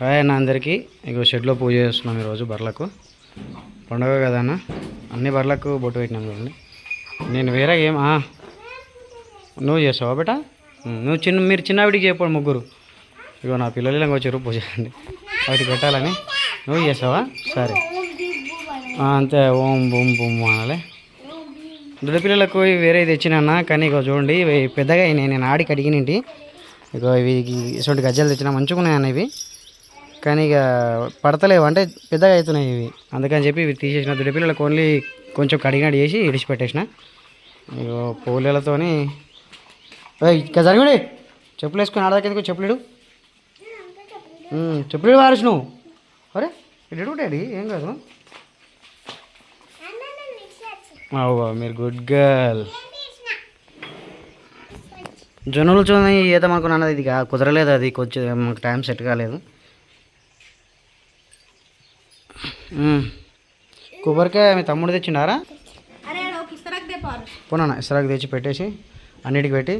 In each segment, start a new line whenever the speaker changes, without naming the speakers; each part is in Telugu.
హాయ్ అన్న అందరికీ. ఇగో షెడ్లో పూజ చేస్తున్నాం ఈరోజు బర్లకు. పండుగ కదా అన్న. అన్ని బర్లకు బొట్టు పెట్టినాం చూడండి. నేను వేరే ఏం నువ్వు చేస్తావా బేట? నువ్వు చిన్న మీరు చిన్నవిడికి చెప్పండి ముగ్గురు. ఇగో నా పిల్లలు ఇలా వచ్చారు పూజ అండి వాటికి పెట్టాలని. నువ్వు చేస్తావా సరే. అంతే. ఓం బూమ్ బూమ్ అనాలి. దొడ్డ పిల్లలకు వేరే తెచ్చినా కానీ ఇగో చూడండి ఇవి పెద్దగా అయినాయి. నేను ఆడికి అడిగినంటి ఇగో ఇవి ఇటువంటి గజ్జలు తెచ్చినా మంచిగా ఉన్నాయన్న ఇవి. కానీ ఇక పడతలేవు. అంటే పెద్దగా అవుతున్నాయి ఇవి. అందుకని చెప్పి ఇవి తీసేసిన. దుడి పిల్లలకు ఓన్లీ కొంచెం కడిగినట్టు చేసి ఇడిచిపెట్టేసిన ఇగో పూలతోని ఇక జరిగిడి. చెప్పులు వేసుకొని ఆడదాకెందుకు చెప్పులేడు. చెప్పులేడు వారసు నువ్వు అరే ఇడు డాడీ ఏం కాదు. అవ్వ మీరు గుడ్ గర్ల్ జొన్నలు చూడని ఈత అనుకున్నాను ఇది కుదరలేదు అది. కొంచెం మాకు టైం సెట్ కాలేదు. కొబ్బరికాయ మీ తమ్ముడు తెచ్చిండారా? పోనా ఇసరాకు తెచ్చి పెట్టేసి అన్నిటికి పెట్టి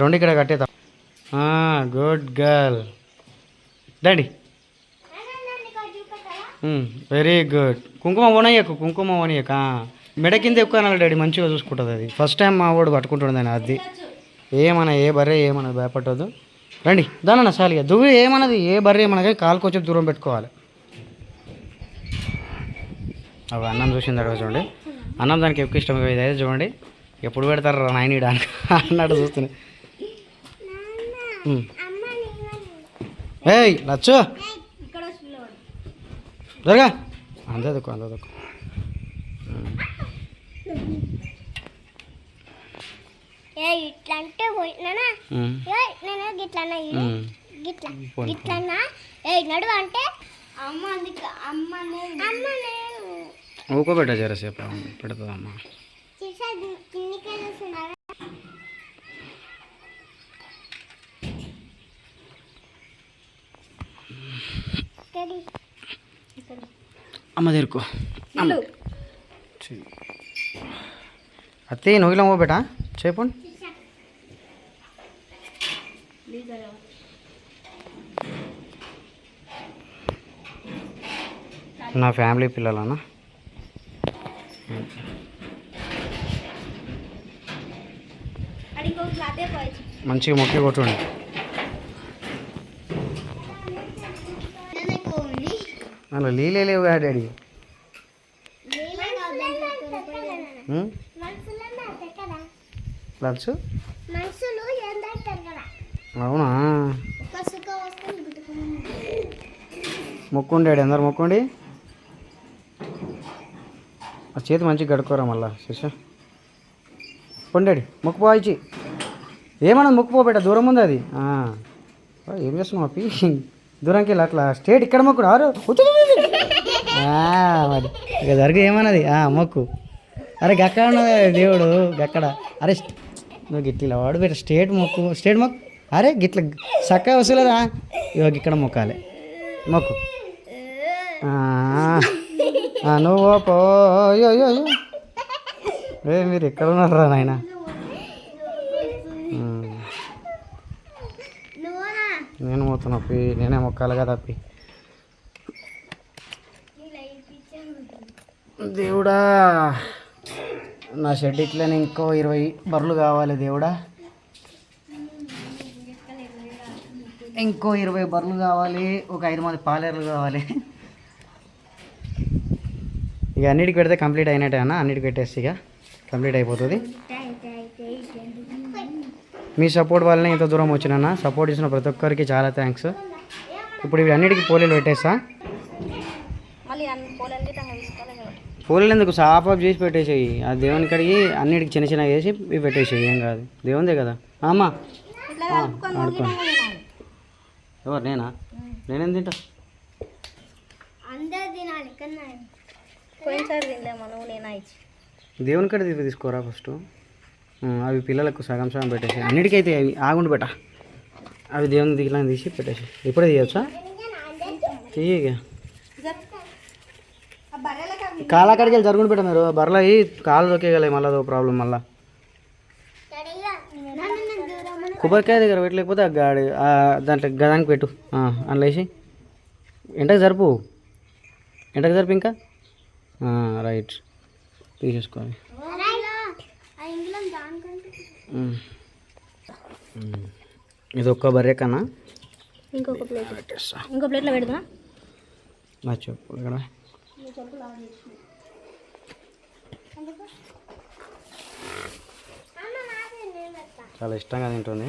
రెండు ఇక్కడ కట్టేద్దాం. Good girl daddy. Very good కుంకుమ ఓనయ్యకు కుంకుమ ఓనయ్యక మెడ కింద ఎక్కువ అనాలి డాడీ మంచిగా చూసుకుంటుంది అది. ఫస్ట్ టైం మా వాడు పట్టుకుంటుండదని అది. ఏమన్నా ఏ బర్రె ఏమన్నా భయపడదు రండి దానన్న సాలిగా దువ్వు ఏమన్నది ఏ బర్రె ఏమన్నా కాలు కొంచెం దూరం పెట్టుకోవాలి. అవి అన్నం చూసింది అడగ చూడండి. అన్నం దానికి ఎక్కువ ఇష్టం ఇది అయితే చూడండి. ఎప్పుడు పెడతారు రా నాయన అని అన్నట్టు చూస్తున్నాయి ఉమ్. ఏయ్ లచ్చు. జరగా అందదుకు అందదుకు.
ఏ ఇట్లా అంటే పోయినానా ఏ నేను గిట్లన్నా గిట్ల గిట్లన్నా? ఏ నడు అంటే? అమ్మ అందుకు అమ్మ అమ్మ
ఊకోబెట్ట జరసేపు. పెడుతుందమ్మా. అమ్మ తెరుకో. అత్తే నువ్వు ఇలా బేటా చెప్పండి నా ఫ్యామిలీ పిల్లలనా?
అడిగో అదే పోయి
మంచిగా మొక్కి కొట్టుండి. అలా నీళ్ళే లేవు కదా డాడీ.
కదా
అవునా?
ఒక సుఖ వస్తుంది గుట్టుకుని
మొక్కుండి డాడీ అందరు మొక్కండి. ఆ చేతి మంచిగా గడుకోరా మళ్ళా శిష పొండాడి మొక్కు పోయిచి ఏమన్నా ముక్కు పోబెట్ట దూరం ఉంది అది? ఏం చేస్తున్నావు అప్పి దూరంకి వెళ్ళి అట్లా స్టేట్ ఇక్కడ మొక్కుడు ఆరు. మరి. ఇక జరిగి ఏమన్నది? ఆ, మొక్కు. అరే గక్కడ ఉన్నది దేవుడు గక్కడ. అరే నువ్వు గిట్ల వాడు పెట్ట స్టేట్ మొక్కు స్టేట్ మొక్కు. అరే గిట్ల చక్కగా వస్తులేదా ఇವಾಗ ఇక్కడ మొక్కాలి. మొక్కు. ఆ, నువ్వు పో అయ్యో అయ్యో అయ్యో ఏ మీరు ఎక్కడ ఉన్నారా నాయన? నేను మొత్తం అప్పి నేనే మొక్కాలి కదా అప్పి దేవుడా నా షెడ్ ఇట్లనే ఇంకో ఇరవై బర్రెలు కావాలి దేవుడా. ఇంకో ఇరవై బర్రెలు కావాలి ఒక ఐదు మంది పాలేర్లు కావాలి. ఇక అన్నిటికి పెడితే కంప్లీట్ అయినట్టే అన్న. అన్నిటికి పెట్టేసి ఇక కంప్లీట్ అయిపోతుంది. మీ సపోర్ట్ వల్లనే ఇంత దూరం వచ్చినా సపోర్ట్ ఇచ్చిన ప్రతి ఒక్కరికి చాలా థ్యాంక్స్. ఇప్పుడు ఇవి అన్నిటికీ పోలీలు పెట్టేస్తా.
మళ్ళీ అన్ని పొలాలకి తన తీసుకోవాలి కదా
పూలు ఎందుకు? సాఫ్ ఆఫ్ చేసి పెట్టేసేయి. ఆ దేవుని కడిగి అన్నిటికి చిన్న చిన్న వేసి ఇవి పెట్టేసేయి. ఏం కాదు. దేవుందే కదా. అమ్మా.
ఇట్లా
ఆ,
కలుపుకొని
ఆడుకో.
ఉడికినాక తినాలి.
ఎవరు? నేనా? నేనేం తింటా?
అందరు తినాలి. కన్నా పోయినసారి తినలేమా నువ్వు ఇచ్చి
దేవుని కడ తీసుకోరా ఫస్ట్? అవి పిల్లలకు సగం సగం పెట్టేసి. అన్నిటికైతే అవి ఆగుండి పెట్ట అవి దేవుని దిగిలా తీసి పెట్టేసి. ఇప్పుడే తీయచ్చా? తీయగా.
కాలు అక్కడికి
కాళ్ళ వెళ్ళి జరుగుని పెట్ట మీరు. బర్రెలు అవి కాళ్ళు దొక్కేయగలే మళ్ళీ అదో ప్రాబ్లం మళ్ళీ. కొబ్బరికాయ దగ్గర పెట్టలేకపోతే ఆ గాడి దాంట్లో గదానికి పెట్టు. అందులో వేసి. ఎంటకు జరుపు. ఎంటకు జరుపు ఇంకా? రైట్. ఉమ్. ఇది ఒక్క బర్రె కన్నా?
ఇంకొక ప్లేట్ ఇంకో ప్లేట్లో పెడదా
నా చెప్పు ఇక్కడ. చాలా ఇష్టంగా తింటుంది.